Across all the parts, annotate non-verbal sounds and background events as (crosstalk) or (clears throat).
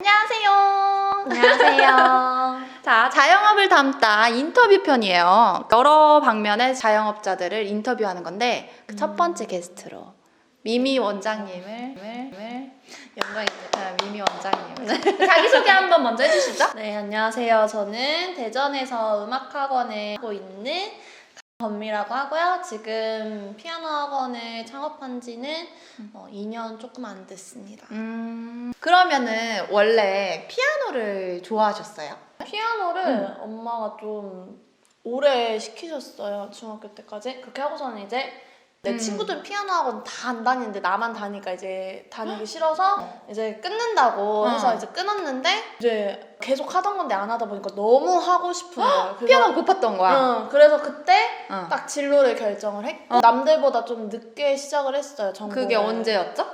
안녕하세요. 안녕하세요. (laughs) 자, 자영업을 담다 인터뷰 편이에요. 여러 방면의 자영업자들을 인터뷰하는 건데 그 첫 번째 게스트로 미미 원장님을 영광입니다. 아, 미미 원장님 (laughs) 자기 소개 한번 먼저 해주시죠. 네, 안녕하세요. 저는 대전에서 음악학원을 하고 있는 건미라고 하고요. 지금 피아노 학원을 창업한 지는 어, 2년 조금 안 됐습니다. 음, 그러면은 원래 피아노를 좋아하셨어요? 피아노를 엄마가 좀 오래 시키셨어요. 중학교 때까지. 그렇게 하고서는 이제 내 음. 친구들 피아노 학원 다 안 다니는데 나만 다니까 이제 다니기 싫어서 이제 끊는다고 어. 해서 이제 끊었는데 이제 계속 하던 건데 안 하다 보니까 너무 하고 싶은 거예요. 그래서- 피아노 고팠던 거야. 응, 그래서 그때 어. 딱 진로를 결정을 했고 남들보다 좀 늦게 시작을 했어요. 전공을. 그게 언제였죠?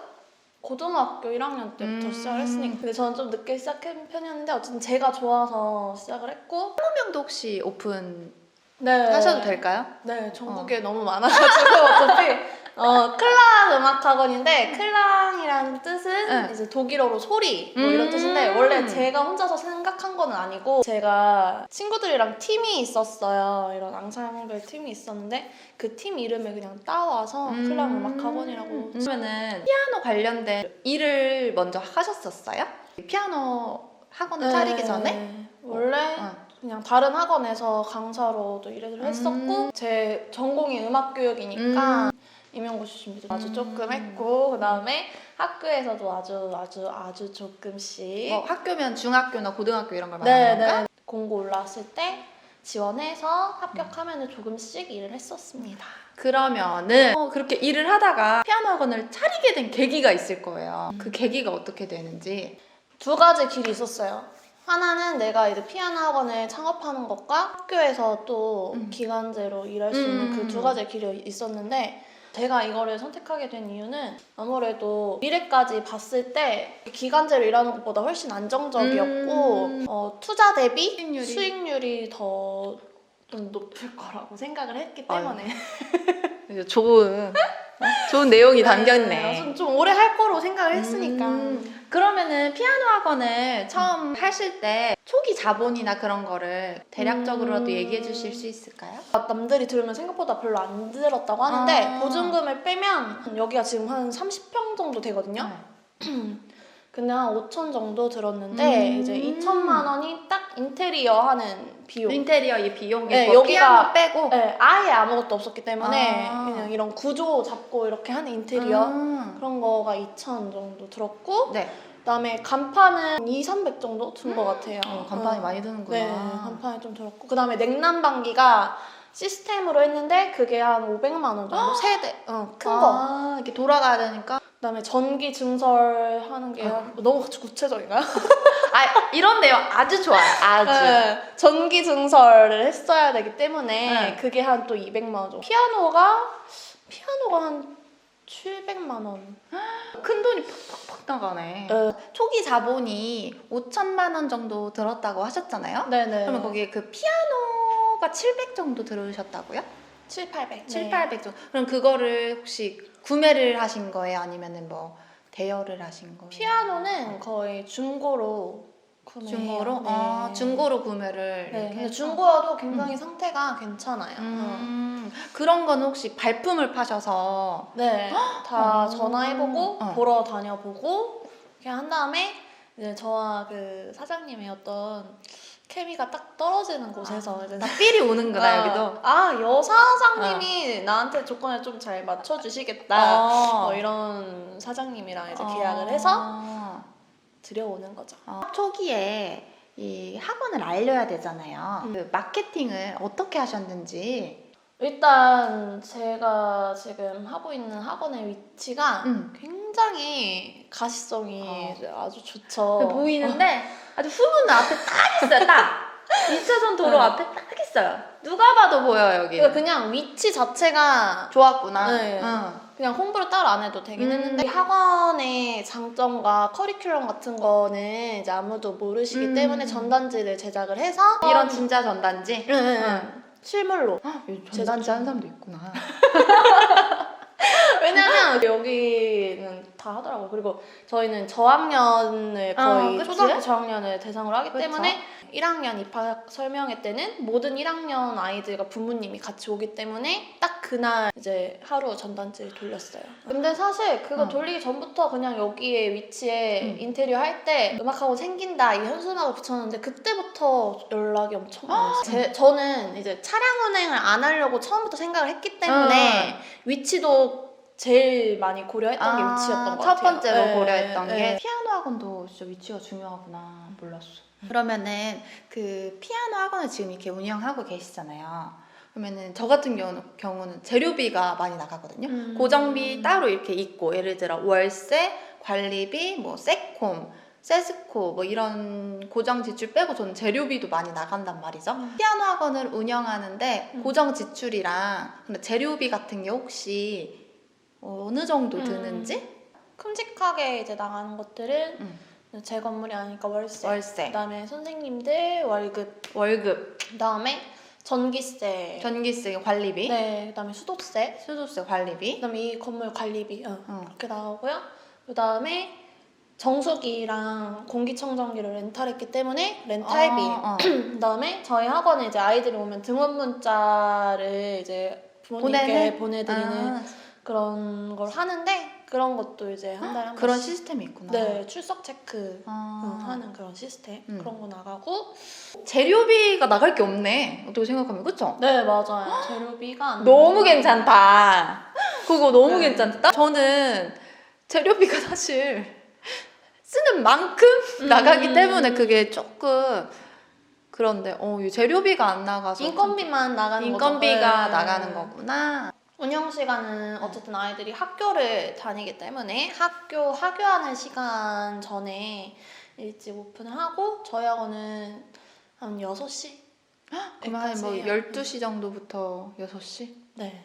고등학교 1학년 때부터 음. 시작을 했으니까 근데 저는 좀 늦게 시작한 편이었는데 어쨌든 제가 좋아서 시작을 했고 한명도 혹시 오픈 네. 하셔도 될까요? 네, 전국에 너무 많아가지고 (laughs) 어차피 어 클랑 음악학원인데 클랑이라는 뜻은 네. 이제 독일어로 소리 뭐 이런 음. 뜻인데 원래 제가 혼자서 생각한 거는 아니고 제가 친구들이랑 팀이 있었어요 이런 앙상블 팀이 있었는데 그 팀 이름을 그냥 따와서 음. 클랑 음악학원이라고 그러면은 피아노 관련된 일을 먼저 하셨었어요? 피아노 학원을 차리기 네. 전에? 원래 어. 그냥 다른 학원에서 강사로도 일을 음. 했었고 제 전공이 음악 교육이니까 임용고시 준비도 아주 음. 조금 했고 그 다음에 학교에서도 아주 아주 아주 조금씩 뭐 학교면 중학교나 고등학교 이런 걸 말하는 네, 건가? 네. 공고 올라왔을 때 지원해서 합격하면 조금씩 일을 했었습니다. 그러면은 어, 그렇게 일을 하다가 피아노 학원을 차리게 된 계기가 있을 거예요. 그 계기가 어떻게 되는지. 두 가지 길이 있었어요. 하나는 내가 이제 피아노 학원을 창업하는 것과 학교에서 또 음. 기간제로 일할 수 있는 음. 그두 가지 길이 있었는데 제가 이거를 선택하게 된 이유는 아무래도 미래까지 봤을 때 기간제로 일하는 것보다 훨씬 안정적이었고 음. 어, 투자 대비 수익률이? 수익률이 더 좀 높을 거라고 생각을 했기 때문에 좋은 좋은 내용이 네, 좀, 좀 오래 할 거로 생각을 했으니까 음, 그러면은 피아노 학원을 처음 하실 때 초기 자본이나 그런 거를 대략적으로라도 음. 얘기해 주실 수 있을까요? 남들이 들으면 생각보다 별로 안 들었다고 하는데 아. 보증금을 빼면 여기가 지금 한 30평 정도 되거든요. (clears throat) (clears throat) 근데 한 5천 정도 들었는데 음. 이제 2천만 원이 딱 인테리어 하는 비용. 인테리어 이 비용 네, 네, 여기가- 빼고 네, 아예 아무것도 없었기 때문에 아. 그냥 이런 구조 잡고 이렇게 하는 인테리어 음. 그런 거가 2천 정도 들었고 네. 그다음에 간판은 2, 300 정도 든것 같아요. 어, 간판이 어. 많이 드는구나. 네, 간판이 좀 들었고 그다음에 냉난방기가 시스템으로 했는데 그게 한 500만 원 정도 세대 어, 큰 거. 아, 이렇게 돌아가야 되니까. 그다음에 전기 증설하는 게 한- 너무 구체적인가요? 아, 이런 내용 아주 좋아요. 아주. 네, 전기 증설을 했어야 되기 때문에 네. 그게 한 또 200만 원 정도. 피아노가 피아노가 한 700만 원. 큰 돈이 팍팍팍 나가네. 네. 초기 자본이 5천만 원 정도 들었다고 하셨잖아요. 네네. 그러면 거기에 그 피아노가 700 정도 들으셨다고요? 7, 800. 7, 네. 800 정도. 그럼 그거를 혹시 구매를 하신 거예요? 아니면은 뭐 대여를 하신 거예요? 피아노는 거의 중고로 구매해요. 중고로? 네. 아, 중고로 구매를 네, 이렇게 근데 해서? 중고여도 굉장히 상태가 괜찮아요. 음, 그런 건 혹시 발품을 파셔서 네, (gasps) 다 어. 전화해보고 어. 보러 다녀보고 이렇게 한 다음에 이제 저와 그 사장님의 어떤 케미가 딱 떨어지는 곳에서 이제 딱 삘이 오는구나 아, 여기도. 아 여사장님이 나한테 조건을 좀 잘 맞춰주시겠다 어. 뭐 이런 사장님이랑 이제 어. 계약을 해서 들여오는 거죠. 어, 초기에 이 학원을 알려야 되잖아요. 음. 그 마케팅을 어떻게 하셨는지. 일단 제가 지금 하고 있는 학원의 위치가 음. 굉장히 가시성이 어. 아주 좋죠. 보이는데 아주 후문 앞에 딱 있어요. 딱 (laughs) 2차선 도로 네. 앞에 딱 있어요. 누가 봐도 보여 여기. 그러니까 그냥 위치 자체가 좋았구나. 네. 응. 그냥 홍보를 따로 안 해도 되긴 음. 했는데 이 학원의 장점과 커리큘럼 같은 거는 이제 아무도 모르시기 음. 때문에 전단지를 제작을 해서 이런 진짜 전단지. 응, 응, 응. 응. 실물로 헉, 여기 전단지 하는 사람도 있구나. (laughs) 왜냐면 여기는 다 하더라고요. 그리고 저희는 저학년을 아, 거의 그치? 초등학교 저학년을 대상으로 하기 그쵸. 때문에 1학년 입학 설명회 때는 모든 1학년 아이들과 부모님이 같이 오기 때문에 딱 그날 이제 하루 전단지를 돌렸어요. 근데 사실 그거 응. 돌리기 전부터 그냥 여기에 위치에 응. 인테리어 할 때 음악학원 생긴다 이 현수막을 붙였는데 그때부터 연락이 엄청 많았어요. 제- 저는 이제 차량 운행을 안 하려고 처음부터 생각을 했기 때문에 위치도 제일 많이 고려했던 게 위치였던 것첫 같아요. 번째로 네, 고려했던 네. 게 피아노 학원도 진짜 위치가 중요하구나 몰랐어. 그러면은 그 피아노 학원을 지금 이렇게 운영하고 계시잖아요. 그러면은 저 같은 경우, 경우는 재료비가 많이 나가거든요. 음. 고정비 따로 이렇게 있고 예를 들어 월세, 관리비, 뭐 세콤, 세스코 뭐 이런 고정 지출 빼고 저는 재료비도 많이 나간단 말이죠. 음. 피아노 학원을 운영하는데 음. 고정 지출이랑 근데 재료비 같은 게 혹시 어느 정도 음. 드는지 큼직하게 이제 나가는 것들은 음. 제 건물이 아니니까 월세. 월세, 그다음에 선생님들 월급. 월급, 그다음에 전기세. 전기세, 관리비, 네. 그다음에 수도세. 수도세, 관리비. 그다음에 이 건물 관리비. 어, 어. 그렇게 나가고요. 그다음에 정수기랑 공기청정기를 렌탈했기 때문에 렌탈비. 어, 어. (clears throat) 그다음에 저희 학원에 이제 아이들이 오면 등원 문자를 이제 부모님께 보내는? 보내드리는 아, 그런 걸 하는데 그런 것도 이제 한 달에 한 (gasps) 그런 번씩 시스템이 있구나. 네 출석 체크 아. 어, 하는 그런 시스템 음. 그런 거 나가고 재료비가 나갈 게 없네. 어떻게 생각하면 그쵸? 네 맞아요 (gasps) 재료비가 안 너무. 괜찮다. 그거 너무 네. 괜찮다. 저는 재료비가 사실 쓰는 만큼 음. 나가기 때문에 그게 조금 그런데 어, 이 재료비가 안 나가서 인건비만 나가는 좀 거죠. 인건비가 네. 나가는 거구나. 운영 시간은 어쨌든 아이들이 학교를 다니기 때문에 학교 학교하는 시간 전에 일찍 오픈을 하고 저희 학원은 한 6시 그럼 한뭐 여기까지예요. 12시 정도부터 6시? 네.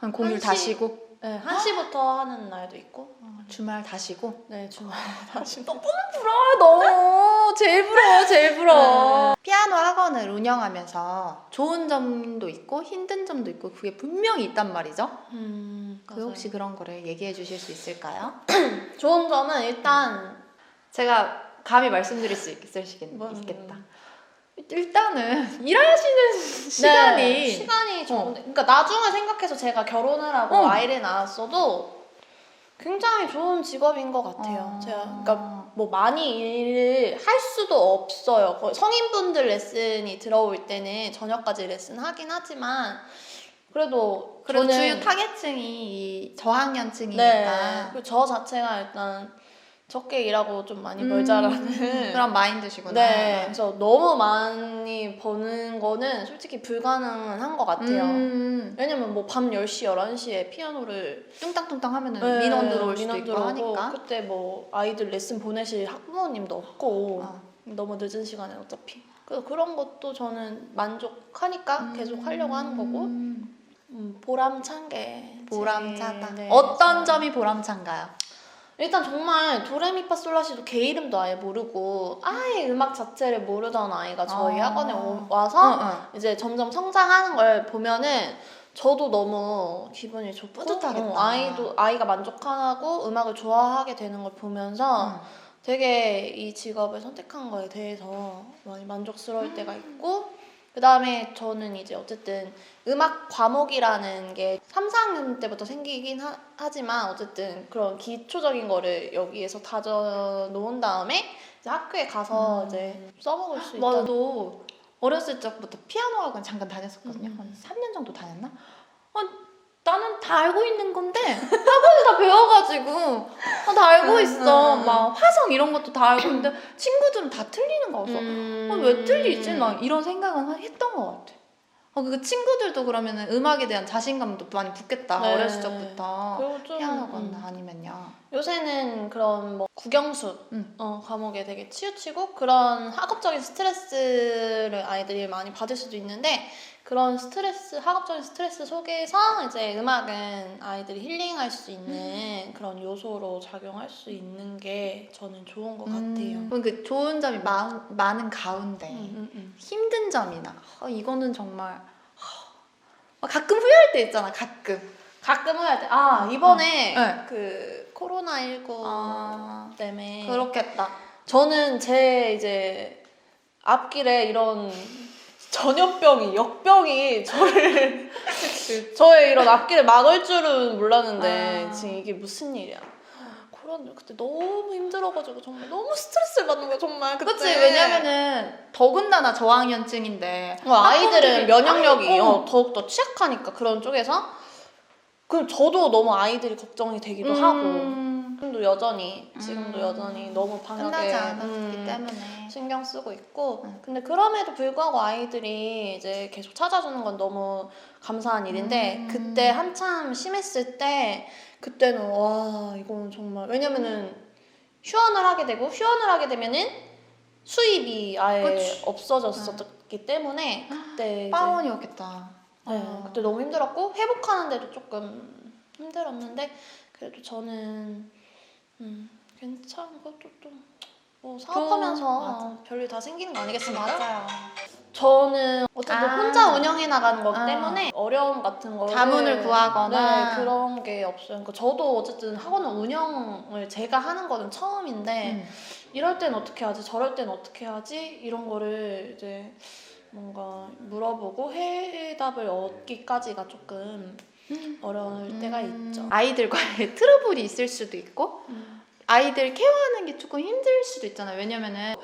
한 공휴일 한다 시? 쉬고 네, 1시부터 하는 날도 있고. 주말 다 쉬고? 네, 주말 다시 너무 부러워 너무. 제일 부러워 제일 부러워. 네. 피아노 학원을 운영하면서 좋은 점도 있고 힘든 점도 있고 그게 분명히 있단 말이죠? 음, 그 혹시 그런 거를 얘기해 주실 수 있을까요? (clears throat) 좋은 점은 일단 제가 감히 말씀드릴 수 있, 뭐, 있겠다 일단은 (laughs) 일하시는 시간이 네, 시간이 좋은데 그러니까 나중에 생각해서 제가 결혼을 하고 어. 아이를 낳았어도 굉장히 좋은 직업인 것 같아요. 어. 제가 그러니까 뭐 많이 일을 할 수도 없어요. 성인분들 레슨이 들어올 때는 저녁까지 레슨 하긴 하지만 그래도 저는- 주요 타겟층이 이 저학년층이니까 네. 그리고 저 자체가 일단 적게 일하고 좀 많이 벌자라는 음, (laughs) 그런 마인드시구나. 네, 그래서 너무 많이 버는 거는 솔직히 불가능한 것 같아요. 음, 왜냐면 뭐 밤 10시, 11시에 피아노를 뚱땅뚱땅 하면은 네, 민원 들어올 수도 민원 있고 하니까. 그때 뭐 아이들 레슨 보내실 학부모님도 없고 어. 너무 늦은 시간에 어차피. 그래서 그런 것도 저는 만족하니까 계속 하려고 하는 거고. 음, 음, 보람찬 게 보람차다. 네, 어떤. 점이 보람찬가요? 일단 정말 도레미파솔라시도 개 이름도 아예 모르고 아예 음악 자체를 모르던 아이가 저희 아. 학원에 오- 와서 어, 어. 이제 점점 성장하는 걸 보면은 저도 너무 기분이 좋고 뿌듯하겠다. 어, 아이도 아이가 만족하고 음악을 좋아하게 되는 걸 보면서 어. 되게 이 직업을 선택한 거에 대해서 많이 만족스러울 때가 있고 그 다음에 저는 이제 어쨌든 음악 과목이라는 게 3, 4학년 때부터 생기긴 하, 지만 어쨌든 그런 기초적인 거를 여기에서 다져 놓은 다음에 이제 학교에 가서 음. 이제 써먹을 수 있다. 너 어렸을 적부터 피아노 학원 잠깐 다녔었거든요. 음. 한 3년 정도 다녔나? 어, 나는 다 알고 있는 건데 학원에 다 배워가지고 어, 다 알고 음, 있어. 음, 음. 막 화성 이런 것도 다 알고 있는데 친구들은 다 틀리는 거 같아. 음. 어, 왜 틀리지? 막 이런 생각은 하- 했던 것 같아. 어, 그 친구들도 그러면은 음악에 대한 자신감도 많이 붙겠다. 네. 어렸을 적부터. 좀 음. 아니면요. 요새는 그런 뭐 국영수 음. 어, 과목에 되게 치우치고 그런 학업적인 스트레스를 아이들이 많이 받을 수도 있는데 그런 스트레스 학업적인 스트레스 속에서 이제 음악은 아이들이 힐링할 수 있는 그런 요소로 작용할 수 있는 게 저는 좋은 것 같아요. 그럼 그 좋은 점이 마, 많은 가운데 음, 음, 음. 힘든 점이나 어, 이거는 정말 어, 가끔 후회할 때 있잖아. 가끔 가끔 해야 돼. 아 이번에 네. 그 코로나 19 아, 때문에 그렇겠다. 저는 제 이제 앞길에 이런 전염병이 역병이 저를 (laughs) 저의 이런 앞길을 막을 줄은 몰랐는데 아. 지금 이게 무슨 일이야? 코로나 그때 너무 힘들어가지고 정말 너무 스트레스를 받는 거야 정말 그때. 그치 왜냐면은 더군다나 저학년층인데 어, 아이들은 면역력이 아, 어, 더욱더 취약하니까 그런 쪽에서 그럼 저도 너무 아이들이 걱정이 되기도 하고 음, 지금도 여전히 지금도 음. 여전히 너무 방역에 끝나지 않았기 음, 때문에 신경 쓰고 있고 음. 근데 그럼에도 불구하고 아이들이 이제 계속 찾아주는 건 너무 감사한 일인데 음. 그때 한참 심했을 때 그때는 와 이건 정말 왜냐면은 휴원을 하게 되고 휴원을 하게 되면은 수입이 아예 그치. 없어졌었기 때문에 그때 빵원이었겠다. 네, 어. 그때 너무 힘들었고 회복하는데도 조금 힘들었는데 그래도 저는 음, 괜찮은 것도 또뭐 사업하면서 맞아. 별일 다 생기는 거 아니겠습니까? 맞아요. 저는 어쨌든 아. 혼자 운영해 나가는 거기 아. 때문에 어려움 같은 거를 자문을 구하거나. 네, 그런 게 없어요. 그러니까 저도 어쨌든 학원을 운영을 제가 하는 거는 처음인데 음. 이럴 땐 어떻게 하지 저럴 땐 어떻게 하지 이런 거를 이제 뭔가 물어보고 해답을 얻기까지가 조금 어려울 때가 음. 있죠. 아이들과의 (laughs) 트러블이 있을 수도 있고 아이들 케어하는 게 조금 힘들 수도 있잖아요. 왜냐면은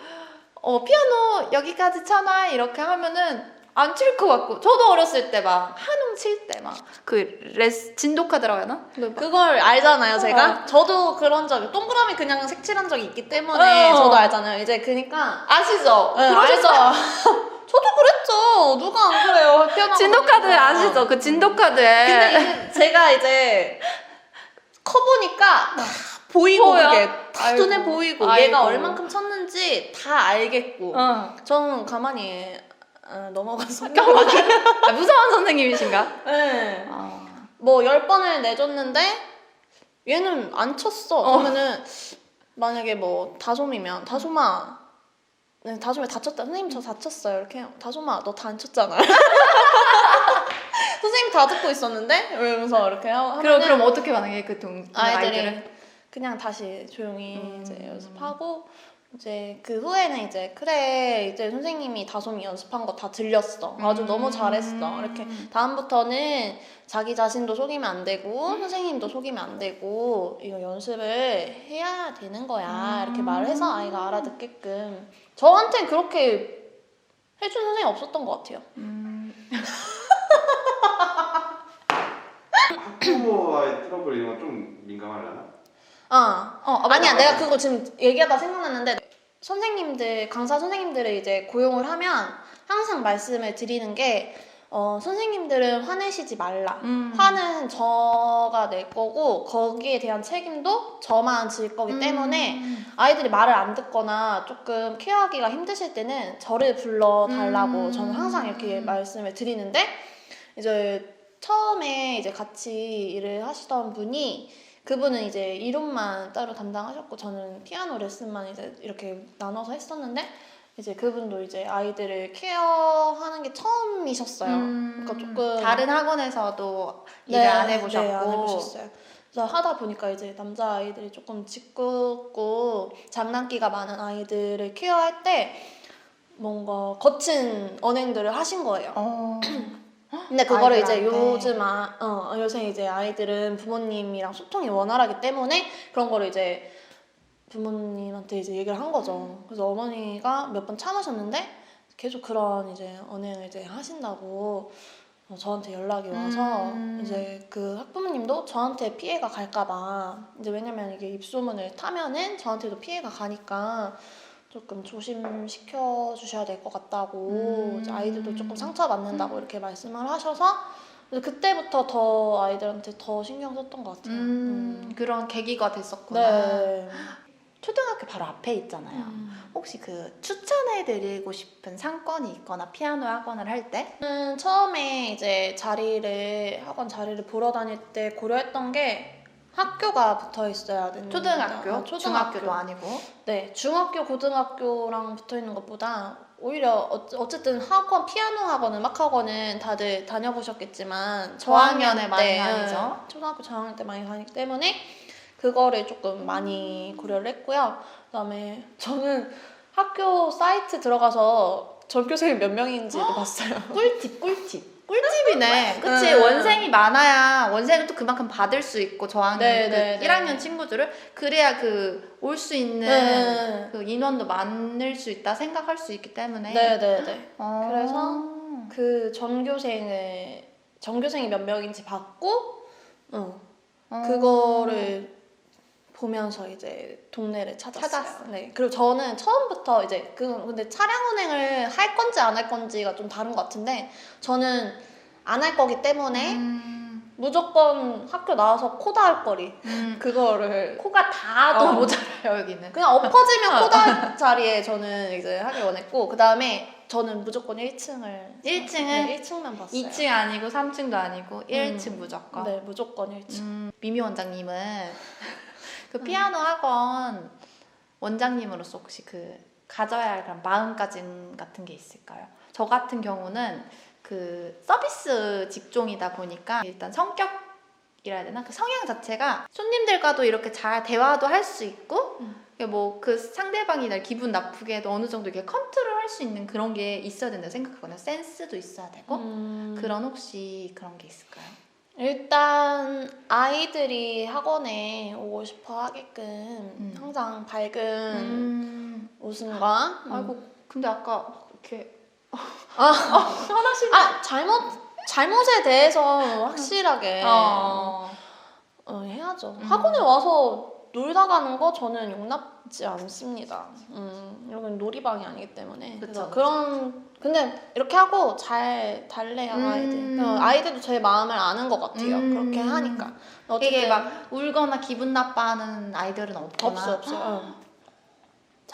어 피아노 여기까지 쳐놔 이렇게 하면은 안 칠 것 같고 저도 어렸을 때 막 한음 칠 때 막 그 레스 진도 카드라고 해야 되나? 그걸 알잖아요, 제가. 어. 저도 그런 적이 동그라미 그냥 색칠한 적이 있기 때문에 어. 저도 알잖아요. 이제 그니까 아시죠? 네, 그러셨죠? (laughs) 저도 그랬죠. 누가 안 그래요? 피아노 진도 카드 하면서. 아시죠? 그 진도 카드에 근데 이제 제가 이제 커보니까 다 보이고 보여? 그게 다 아이고. 눈에 보이고 아이고. 얘가 얼만큼 쳤는지 다 알겠고 어. 저는 가만히 어, 넘어가서 (laughs) (laughs) 아, 무서운 선생님이신가? 네. 아. 뭐 10번을 내줬는데 얘는 안 쳤어. 어. 그러면은 만약에 뭐 다솜이면 다솜아 네, 다솜이 다쳤다. 선생님 저 다쳤어요. 이렇게 해요. 다솜아 너 다안 쳤잖아. (laughs) 선생님 다 듣고 있었는데 이러면서 이렇게 하고 그럼 그럼 어떻게 반응해 그 동, 아이들이 아이들은? 그냥 다시 조용히 음. 이제 연습하고 이제 그 후에는 이제 그래 이제 선생님이 다솜이 연습한 거 다 들렸어 아주 음. 너무 잘했어 이렇게 다음부터는 자기 자신도 속이면 안 되고 음. 선생님도 속이면 안 되고 이거 연습을 해야 되는 거야 이렇게 음. 말을 해서 아이가 알아듣게끔 저한테 그렇게 해준 선생님 없었던 것 같아요 음. 부모와의 트러블 이런 건좀 민감하려나? 아 어, 아, 아니야. 내가 그거 지금 얘기하다 생각났는데 선생님들 강사 선생님들을 이제 고용을 하면 항상 말씀을 드리는 게 어, 선생님들은 화내시지 말라. 음. 화는 저가 낼 거고 거기에 대한 책임도 저만 질 거기 때문에 음. 아이들이 말을 안 듣거나 조금 케어하기가 힘드실 때는 저를 불러 달라고 음. 저는 항상 이렇게 말씀을 드리는데 이제 처음에 이제 같이 일을 하시던 분이 그분은 이제 이론만 따로 담당하셨고 저는 피아노 레슨만 이제 이렇게 나눠서 했었는데 이제 그분도 이제 아이들을 케어하는 게 처음이셨어요. 음. 그러니까 조금 다른 학원에서도 일을 안 해보셨고 네, 안 해보셨어요. 그래서 하다 보니까 이제 남자 아이들이 조금 짓궂고 장난기가 많은 아이들을 케어할 때 뭔가 거친 언행들을 하신 거예요. 어. (clears throat) 근데 그거를 이제. 요즘 아, 어, 요새 이제 아이들은 부모님이랑 소통이 원활하기 때문에 그런 거를 이제 부모님한테 이제 얘기를 한 거죠. 그래서 어머니가 몇 번 참으셨는데 계속 그런 이제 언행을 이제 하신다고 어, 저한테 연락이 와서 음. 이제 그 학부모님도 저한테 피해가 갈까봐 이제 왜냐면 이게 입소문을 타면은 저한테도 피해가 가니까 조금 조심시켜 주셔야 될 것 같다고 음. 이제 아이들도 조금 상처받는다고 이렇게 말씀을 하셔서 그때부터 더 아이들한테 더 신경 썼던 것 같아요. 음, 음. 그런 계기가 됐었구나. 네. 초등학교 바로 앞에 있잖아요. 음. 혹시 그 추천해 드리고 싶은 상권이 있거나 피아노 학원을 할 때? 저는 처음에 이제 자리를 학원 자리를 보러 다닐 때 고려했던 게 학교가 붙어 있어야 되는 초등학교, 아, 중학교도 아니고. 네, 중학교, 고등학교랑 붙어 있는 것보다 오히려 어, 어쨌든 학원, 피아노 학원, 음악 학원은 다들 다녀보셨겠지만 저학년에 많이 때, 다니죠. 응, 초등학교 저학년 때 많이 다니기 때문에 그거를 조금 많이 고려를 했고요. 그다음에 저는 학교 사이트 들어가서 전교생이 몇 명인지도 봤어요. 꿀팁, 꿀팁. 꿀팁이네. 그치. 응. 원생이 많아야 원생은 또 그만큼 받을 수 있고 저학년 네, 그 네, 네. 1학년 친구들을 그래야 그 올 수 있는 네. 그 인원도 많을 수 있다 생각할 수 있기 때문에. 네네네. 어. 그래서 그 전교생을 전교생이 몇 명인지 받고, 어, 어. 그거를 보면서 이제 동네를 찾았어요. 찾았어. 네. 그리고 저는 처음부터 이제 그 근데 차량 운행을 할 건지 안 할 건지가 좀 다른 것 같은데 저는 안 할 거기 때문에 음. 무조건 학교 나와서 코다 할 거리 음. 그거를 코가 다도 어. 모자라요 여기는. 그냥 엎어지면 (laughs) 코다 자리에 저는 이제 하길 원했고 그 다음에 저는 무조건 1층을 1층은 네, 1층만 봤어요. 2층 아니고 3층도 아니고 1층 음. 무조건. 네, 무조건 1층. 음, 미미 원장님은 그 음. 피아노 학원 원장님으로서 혹시 그 가져야 할 그런 마음가짐 같은 게 있을까요? 저 같은 경우는 그 서비스 직종이다 보니까 일단 성격 이라 해야 되나 그 성향 자체가 손님들과도 이렇게 잘 대화도 할 수 있고 음. 뭐그 상대방이 날 기분 나쁘게 해도 어느 정도 이렇게 컨트롤 할 수 있는 그런 게 있어야 된다 고 생각하거든요. 센스도 있어야 되고 음. 그런 혹시 그런 게 있을까요? 일단 아이들이 학원에 오고 싶어 하게끔 항상 밝은 음. 웃음과 음. 아이고 근데 아까 이렇게 아, (laughs) 화나신 아 잘못 잘못에 대해서 (laughs) 확실하게 어. 어, 해야죠. 음. 학원에 와서 놀다 가는 거 저는 용납 지 않습니다. 음, 여기는 놀이방이 아니기 때문에. 그쵸, 그래서 그쵸. 그런 근데 이렇게 하고 잘 달래요 음. 아이들. 어, 아이들도 제 마음을 아는 것 같아요. 음. 그렇게 하니까. 어쨌든 막 울거나 기분 나빠하는 아이들은 없거나 없어 없어. 어.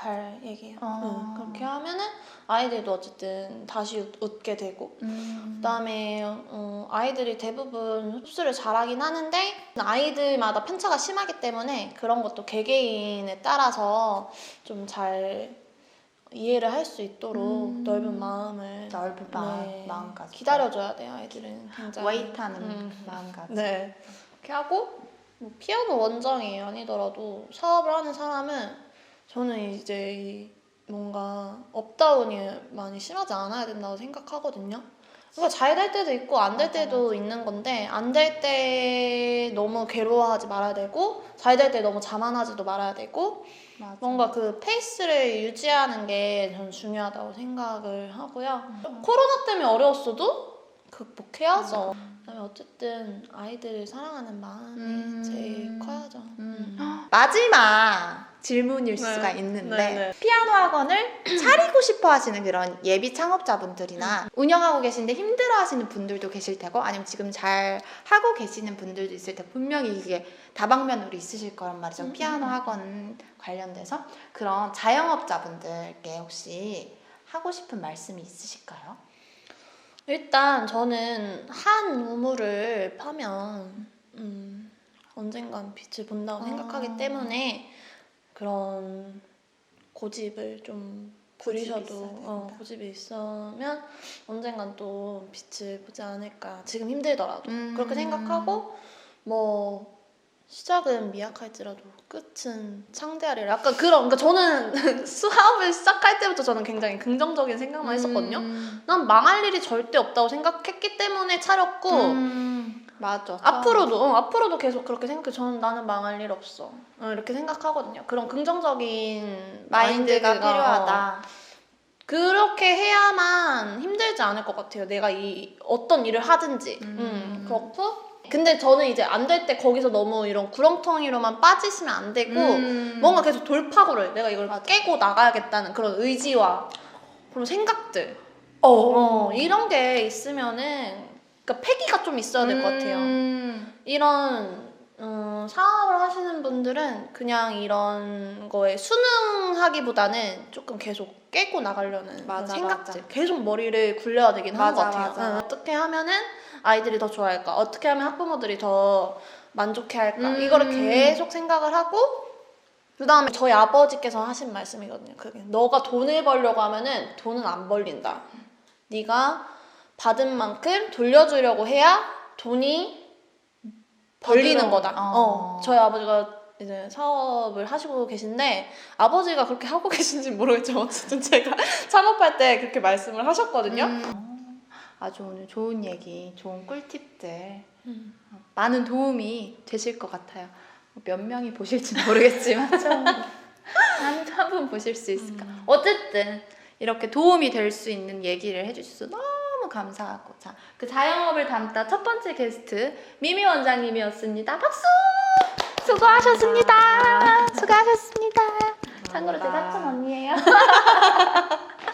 잘 얘기해요. 어. 응, 그렇게 하면은 아이들도 어쨌든 다시 웃, 웃게 되고 음. 그다음에 어, 아이들이 대부분 흡수를 잘하긴 하는데 아이들마다 편차가 심하기 때문에 그런 것도 개개인에 따라서 좀 잘 이해를 할 수 있도록 음. 넓은 마음을 넓은 마음, 네, 마음가짐 기다려줘야 돼요 아이들은 굉장히 웨이트하는 음. 마음가짐 네 그렇게 하고 뭐 피아노 원장이 아니더라도 사업을 하는 사람은 저는 이제 이 뭔가 업다운이 많이 심하지 않아야 된다고 생각하거든요. 그러니까 잘 될 때도 있고 안될 맞아, 때도 있는 건데 안 될 때 너무 괴로워하지 말아야 되고 잘 될 때 너무 자만하지도 말아야 되고 맞아. 뭔가 그 페이스를 유지하는 게 저는 중요하다고 생각을 하고요. 음. 코로나 때문에 어려웠어도 극복해야죠. 그다음에 어쨌든 아이들을 사랑하는 마음이 음. 제일 커야죠. 음. 마지막 질문일 네. 수가 있는데 네, 네. 피아노 학원을 (clears throat) 차리고 싶어 하시는 그런 예비 창업자분들이나 운영하고 계신데 힘들어 하시는 분들도 계실 테고 아니면 지금 잘 하고 계시는 분들도 있을 테고 분명히 이게 다방면으로 있으실 거란 말이죠. 음. 피아노 학원 관련돼서 그런 자영업자분들께 혹시 하고 싶은 말씀이 있으실까요? 일단 저는 한 우물을 파면 음, 언젠간 빛을 본다고 아. 생각하기 때문에 그런 고집을 좀 부리셔도 어. 고집이 있으면 언젠간 또 빛을 보지 않을까. 지금 힘들더라도 음. 그렇게 생각하고 뭐 시작은 미약할지라도 끝은 창대하리라. 약간 그런. 그러니까 저는 (laughs) 수업을 시작할 때부터 저는 굉장히 긍정적인 생각만 했었거든요. 음. 난 망할 일이 절대 없다고 생각했기 때문에 차렸고 음. 맞아. 앞으로도 어, 앞으로도 계속 그렇게 생각해. 저는 나는 망할 일 없어. 어, 이렇게 생각하거든요. 그런 긍정적인 마인드가 마인드가, 필요하다. 그렇게 해야만 힘들지 않을 것 같아요. 내가 이 어떤 일을 하든지. 음. 음, 그렇고 근데 저는 이제 안 될 때 거기서 너무 이런 구렁텅이로만 빠지시면 안 되고 음. 뭔가 계속 돌파구를 내가 이걸 맞아. 깨고 나가야겠다는 그런 의지와 그런 생각들 어. 어, 이런 게 있으면은 그러니까 패기가 좀 있어야 될 것 같아요. 음. 이런 음, 사업을 하시는 분들은 그냥 이런 거에 순응하기보다는 조금 계속 깨고 나가려는 맞아, 생각들 맞아. 계속 머리를 굴려야 되긴 맞아, 것 같아요. 응, 어떻게 하면은 아이들이 더 좋아할까? 어떻게 하면 학부모들이 더 만족해할까 음. 이거를 계속 생각을 하고 그 다음에 저희 아버지께서 하신 말씀이거든요. 그게 너가 돈을 벌려고 하면은 돈은 안 벌린다. 네가 받은 만큼 돌려주려고 해야 돈이 벌리는 거다. 어. 어. 저희 아버지가 이제 사업을 하시고 계신데 아버지가 그렇게 하고 (laughs) 계신지 모르겠지만 어쨌든 제가 (laughs) 창업할 때 그렇게 말씀을 하셨거든요. 음. 아주 오늘 좋은 얘기, 좋은 꿀팁들 음. 어, 많은 도움이 되실 것 같아요. 몇 명이 보실지 모르겠지만 (laughs) 한분 보실 수 있을까. 음. 어쨌든 이렇게 도움이 될 수 있는 얘기를 해주셔서 너무 감사하고 자, 그 자영업을 담다 첫 번째 게스트 미미 원장님이었습니다. 박수! 수고하셨습니다. 수고하셨습니다. 참고로 제가 감사합니다. 사촌 언니예요. (laughs)